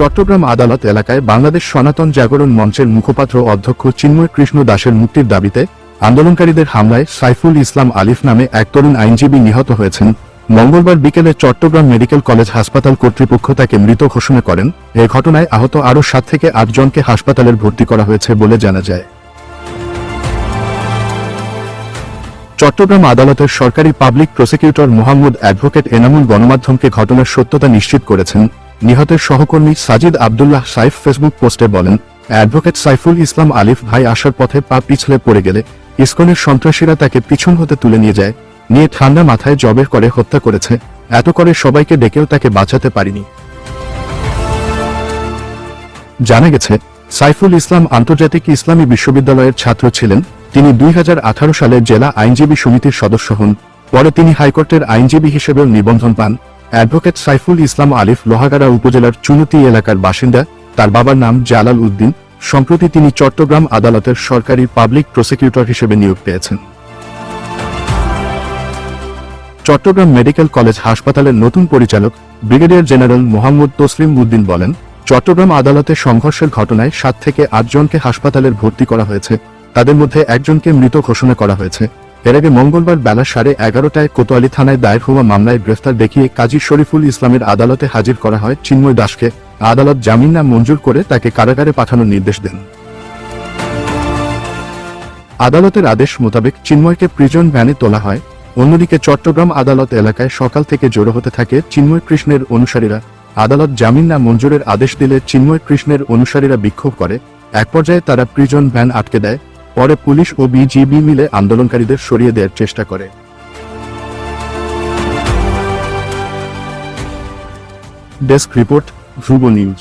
চট্টগ্রাম আদালত এলাকায় বাংলাদেশ সনাতন জাগরণ মঞ্চের মুখপাত্র অধ্যক্ষ চিন্ময় কৃষ্ণ দাসের মুক্তির দাবিতে আন্দোলনকারীদের হামলায় সাইফুল ইসলাম আলিফ নামে এক তরুণ আইনজীবী নিহত হয়েছেন। মঙ্গলবার বিকেলে চট্টগ্রাম মেডিকেল কলেজ হাসপাতাল কর্তৃপক্ষ তাকে মৃত ঘোষণা করেন। এ ঘটনায় আহত আরও সাত থেকে আট জনকে হাসপাতালের ভর্তি করা হয়েছে বলে জানা যায়। চট্টগ্রাম আদালতের সরকারি public prosecutor Mohammad advocate Enamul গণমাধ্যমকে ঘটনার সত্যতা নিশ্চিত করেছেন। নিহতের সহকর্মী সাজিদ আবদুল্লাহ সাইফ ফেসবুক পোস্টে বলেন, অ্যাডভোকেট সাইফুল ইসলাম আলিফ ভাই আসার পথে পা পিছলে পড়ে গেলে ইসকনের সন্ত্রাসীরা তাকে পিছন হতে তুলে নিয়ে যায়, নিয়ে ঠান্ডা মাথায় জবের করে হত্যা করেছে, এত করে সবাইকে ডেকেও তাকে বাঁচাতে পারিনি। জানা গেছে, সাইফুল ইসলাম আন্তর্জাতিক ইসলামী বিশ্ববিদ্যালয়ের ছাত্র ছিলেন, তিনি দুই হাজার আঠারো সালে জেলা আইনজীবী সমিতির সদস্য হন, পরে তিনি হাইকোর্টের আইনজীবী হিসেবেও নিবন্ধন পান। অ্যাডভোকেট সাইফুল ইসলাম আলিফ লোহাগাড়া উপজেলার চুনতি এলাকার বাসিন্দা। তার বাবার নাম জালাল উদ্দিন। সম্প্রতি তিনি চট্টগ্রাম আদালতের সরকারি পাবলিক প্রসিকিউটর হিসেবে নিয়োগ পেয়েছেন। চট্টগ্রাম মেডিকেল কলেজ হাসপাতালের নতুন পরিচালক ব্রিগেডিয়ার জেনারেল মোহাম্মদ তসলিম উদ্দিন বলেন, চট্টগ্রাম আদালতে সংঘর্ষের ঘটনায় সাত থেকে আটজনকে হাসপাতালের ভর্তি করা হয়েছে। তাদের মধ্যে একজনকে মৃত ঘোষণা করা হয়েছে। এর আগে মঙ্গলবার বেলা সাড়ে এগারোটায় কোতোয়ালি থানায় দায়ের হওয়া মামলায় গ্রেফতার দেখিয়ে কাজী শরীফুল ইসলামের আদালতে হাজির করা হয় চিন্ময় দাসকে। আদালত জামিন না মঞ্জুর করে তাকে কারাগারে পাঠানোর নির্দেশ দেন। আদালতের আদেশ মোতাবেক চিন্ময়কে প্রিজন ভ্যানে তোলা হয়। অন্যদিকে চট্টগ্রাম আদালত এলাকায় সকাল থেকে জড়ো হতে থাকে চিন্ময় কৃষ্ণের অনুসারীরা। আদালত জামিন না মঞ্জুরের আদেশ দিলে চিন্ময় কৃষ্ণের অনুসারীরা বিক্ষোভ করে। এক পর্যায়ে তারা প্রিজন ভ্যান আটকে দেয়। পরে পুলিশ ও বিজিবি মিলে আন্দোলনকারীদের সরিয়ে দেওয়ার চেষ্টা করে। Desk report Dhruba news.